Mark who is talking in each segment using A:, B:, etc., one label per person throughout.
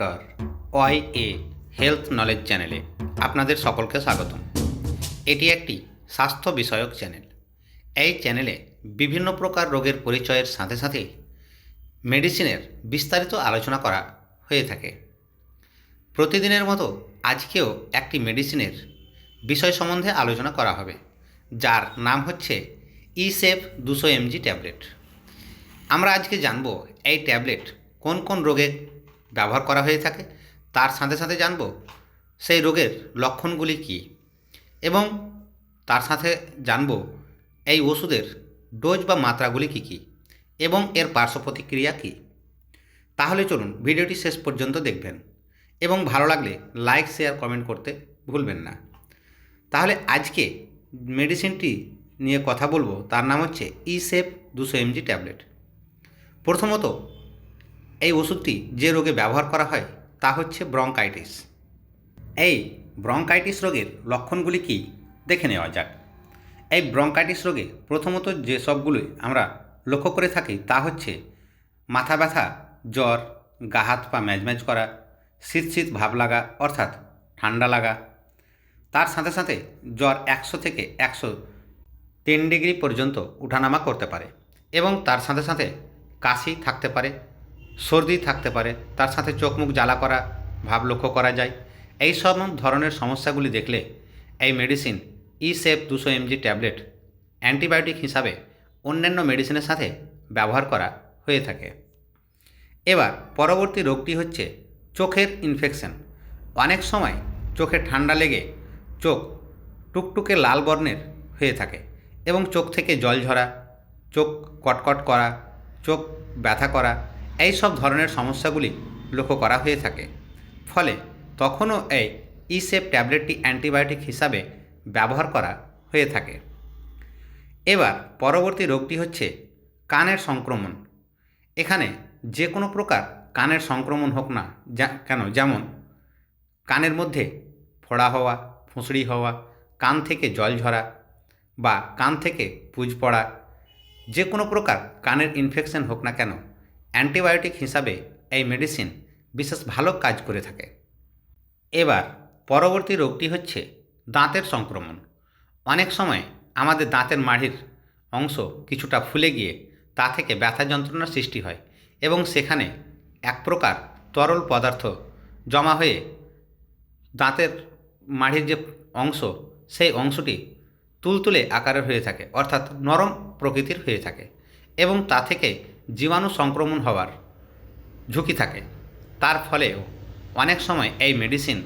A: Doctor Y A health knowledge চ্যানেলে আপনাদের সকলকে স্বাগতম। এটি একটি স্বাস্থ্য বিষয়ক চ্যানেল। এই চ্যানেলে বিভিন্ন প্রকার রোগের পরিচয়ের সাথে সাথে মেডিসিনের বিস্তারিত আলোচনা করা হয়ে থাকে। প্রতিদিনের মতো আজকেও একটি মেডিসিনের বিষয় সম্বন্ধে আলোচনা করা হবে, যার নাম হচ্ছে ইসেফ দুশো এমজি ট্যাবলেট। আমরা আজকে জানব এই ট্যাবলেট কোন কোন রোগে ব্যবহার করা হয়ে থাকে, তার সাথে সাথে জানব সেই রোগের লক্ষণগুলি কী এবং তার সাথে জানব এই ওষুধের ডোজ বা মাত্রাগুলি কী কী এবং এর পার্শ্ব প্রতিক্রিয়া কী। তাহলে চলুন ভিডিওটি শেষ পর্যন্ত দেখবেন এবং ভালো লাগলে লাইক, শেয়ার, কমেন্ট করতে ভুলবেন না। তাহলে আজকে মেডিসিনটি নিয়ে কথা বলব, তার নাম হচ্ছে ইসেফ দুশো এমজি ট্যাবলেট। প্রথমত এই ওষুধটি যে রোগে ব্যবহার করা হয় তা হচ্ছে ব্রঙ্কাইটিস। এই ব্রঙ্কাইটিস রোগের লক্ষণগুলি কি? দেখে নেওয়া যাক। এই ব্রঙ্কাইটিস রোগে প্রথমত যে সবগুলোই আমরা লক্ষ্য করে থাকি তা হচ্ছে মাথা ব্যথা, জ্বর, গা হাত পা ম্যাজম্যাজ করা, শীত শীত ভাব লাগা, অর্থাৎ ঠান্ডা লাগা। তার সাথে সাথে জ্বর একশো থেকে একশো টেন ডিগ্রি পর্যন্ত উঠানামা করতে পারে এবং তার সাথে সাথে কাশি থাকতে পারে। সর্দি থাকতে পারে, তার সাথে চোখ মুখ জ্বালা করা, ভাব লক্ষ্য করা যায়। এই সব ধরনের সমস্যাগুলি দেখলে এই মেডিসিন ই সেফ দুশো এমজি ট্যাবলেট অ্যান্টিবায়োটিক হিসাবে অন্যান্য মেডিসিনের সাথে ব্যবহার করা হয়ে থাকে। এবার পরবর্তী রোগটি হচ্ছে চোখের ইনফেকশন অনেক সময় চোখে ঠান্ডা লেগে চোখ টুকটুকে লাল বর্ণের হয়ে থাকে এবং চোখ থেকে জল ঝরা, চোখ কটকট করা, চোখ ব্যথা করা এই সব ধরনের সমস্যাগুলি লক্ষ্য করা হয়ে থাকে। ফলে তখনও এই ইসেপ ট্যাবলেটটি অ্যান্টিবায়োটিক হিসাবে ব্যবহার করা হয়ে থাকে। এবার পরবর্তী রোগটি হচ্ছে কানের সংক্রমণ। এখানে যে কোনো প্রকার কানের সংক্রমণ হোক না কেন, যেমন কানের মধ্যে ফোড়া হওয়া, ফুঁসড়ি হওয়া, কান থেকে জল ঝরা বা কান থেকে পুজ পড়া যে কোনো প্রকার কানের ইনফেকশন হোক না কেন অ্যান্টিবায়োটিক হিসাবে এই মেডিসিন বিশেষ ভালো কাজ করে থাকে। এবার পরবর্তী রোগটি হচ্ছে দাঁতের সংক্রমণ। অনেক সময় আমাদের দাঁতের মাড়ির অংশ কিছুটা ফুলে গিয়ে তা থেকে ব্যথা যন্ত্রণার সৃষ্টি হয় এবং সেখানে এক প্রকার তরল পদার্থ জমা হয়ে দাঁতের মাড়ির যে অংশ, সেই অংশটি তুলতুলে আকারের হয়ে থাকে, অর্থাৎ নরম প্রকৃতির হয়ে থাকে এবং তা থেকে জীবাণু সংক্রমণ হওয়ার ঝুঁকি থাকে। তার ফলেও অনেক সময় এই মেডিসিন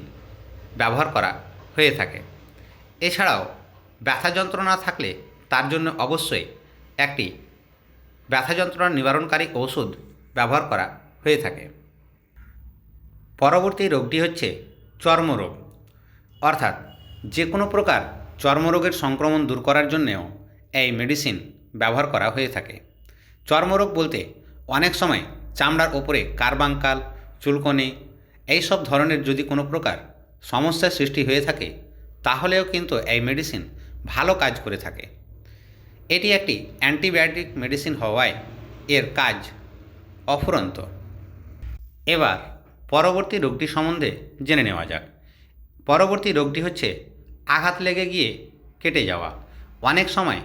A: ব্যবহার করা হয়ে থাকে। এছাড়াও ব্যথা যন্ত্রণা থাকলে তার জন্য অবশ্যই একটি ব্যথা যন্ত্রণা নিবারণকারী ঔষধ ব্যবহার করা হয়ে থাকে। পরবর্তী রোগটি হচ্ছে চর্মরোগ। অর্থাৎ যে কোনো প্রকার চর্মরোগের সংক্রমণ দূর করার জন্যেও এই মেডিসিন ব্যবহার করা হয়ে থাকে। চর্মরোগ বলতে অনেক সময় চামড়ার ওপরে কারবাঙ্কাল, চুলকনি এই সব ধরনের যদি কোনো প্রকার সমস্যার সৃষ্টি হয়ে থাকে, তাহলেও কিন্তু এই মেডিসিন ভালো কাজ করে থাকে। এটি একটি অ্যান্টিবায়োটিক মেডিসিন হওয়ায় এর কাজ অফুরন্ত। এবার পরবর্তী রোগটি সম্বন্ধে জেনে নেওয়া যাক। পরবর্তী রোগটি হচ্ছে আঘাত লেগে গিয়ে কেটে যাওয়া। অনেক সময়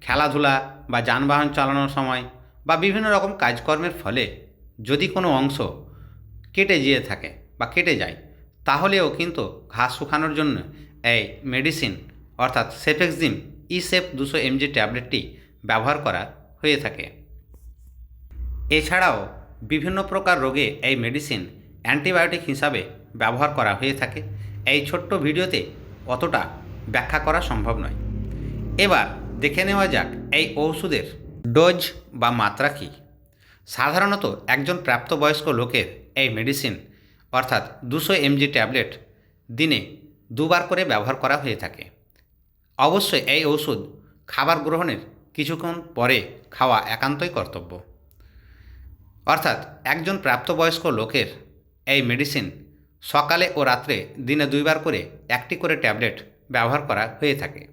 A: খেলাধুলা বা যানবাহন চালানোর সময় বা বিভিন্ন রকম কাজকর্মের ফলে যদি কোনো অংশ কেটে যেয়ে থাকে বা কেটে যায়, তাহলেও কিন্তু ঘাস শুকানোর জন্য এই মেডিসিন অর্থাৎ সেফেক্সিম ইসেফ দুশো এমজি ট্যাবলেটটি ব্যবহার করা হয়ে থাকে। এছাড়াও বিভিন্ন প্রকার রোগে এই মেডিসিন অ্যান্টিবায়োটিক হিসাবে ব্যবহার করা হয়ে থাকে। এই ছোট্ট ভিডিওতে অতটা ব্যাখ্যা করা সম্ভব নয়। এবার দেখে নেওয়া যাক এই ওষুধের ডোজ বা মাত্রা কী? সাধারণত একজন প্রাপ্তবয়স্ক লোকের এই মেডিসিন, অর্থাৎ দুশো এমজি ট্যাবলেট, দিনে দুবার করে ব্যবহার করা হয়ে থাকে। অবশ্যই এই ওষুধ খাবার গ্রহণের কিছুক্ষণ পরে খাওয়া একান্তই কর্তব্য। অর্থাৎ একজন প্রাপ্তবয়স্ক লোকের এই মেডিসিন সকালে ও রাত্রে দিনে দুইবার করে একটি করে ট্যাবলেট ব্যবহার করা হয়ে থাকে।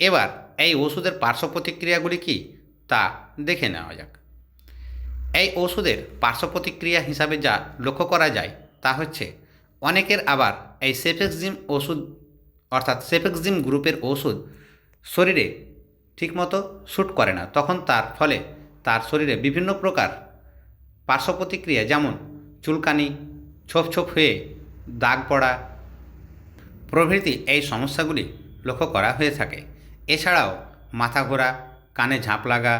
A: এবার এই ওষুধের পার্শ্ব প্রতিক্রিয়াগুলি কী? তা দেখে নেওয়া যাক। এই ওষুধের পার্শ্ব প্রতিক্রিয়া হিসাবে যা লক্ষ্য করা যায় তা হচ্ছে, অনেকের আবার এই সেফেক্সিম ওষুধ অর্থাৎ সেফেক্সিম গ্রুপের ওষুধ শরীরে ঠিকমতো শ্যুট করে না। তখন তার ফলে তার শরীরে বিভিন্ন প্রকার পার্শ্ব প্রতিক্রিয়া যেমন চুলকানি ছোপ ছোপ হয়ে দাগ পড়া প্রভৃতি এই সমস্যাগুলি লক্ষ্য করা হয়ে থাকে। এছাড়াও মাথা ঘোরা কানে ঝাঁপ লাগা,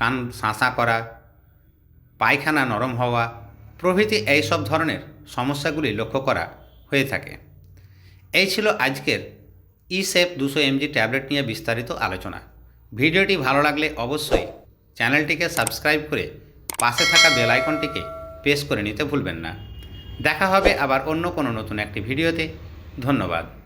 A: কান শাঁসা করা, পায়খানা নরম হওয়া, প্রভৃতি এই সব ধরনের সমস্যাগুলি লক্ষ্য করা হয়ে থাকে। এই ছিল আজকের ই সেফ দুশো এমজি ট্যাবলেট নিয়ে বিস্তারিত আলোচনা। ভিডিওটি ভালো লাগলে অবশ্যই চ্যানেলটিকে সাবস্ক্রাইব করে পাশে থাকা বেল আইকনটিকে প্রেস করে নিতে ভুলবেন না। দেখা হবে আবার অন্য কোনো নতুন একটি ভিডিওতে। ধন্যবাদ।